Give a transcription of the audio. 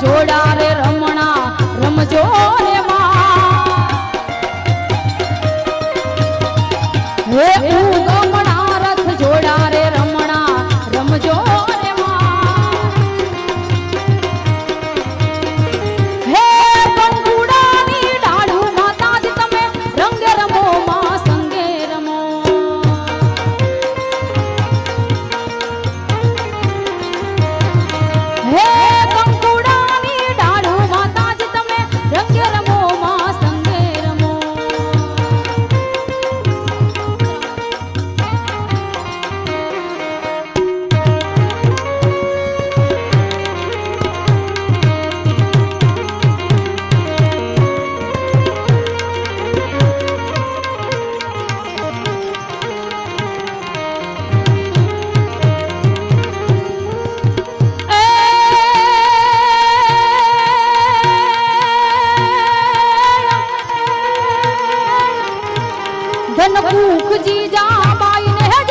જોડા રમણા રમજો રે માં. હે धन भूख जी जा माई ने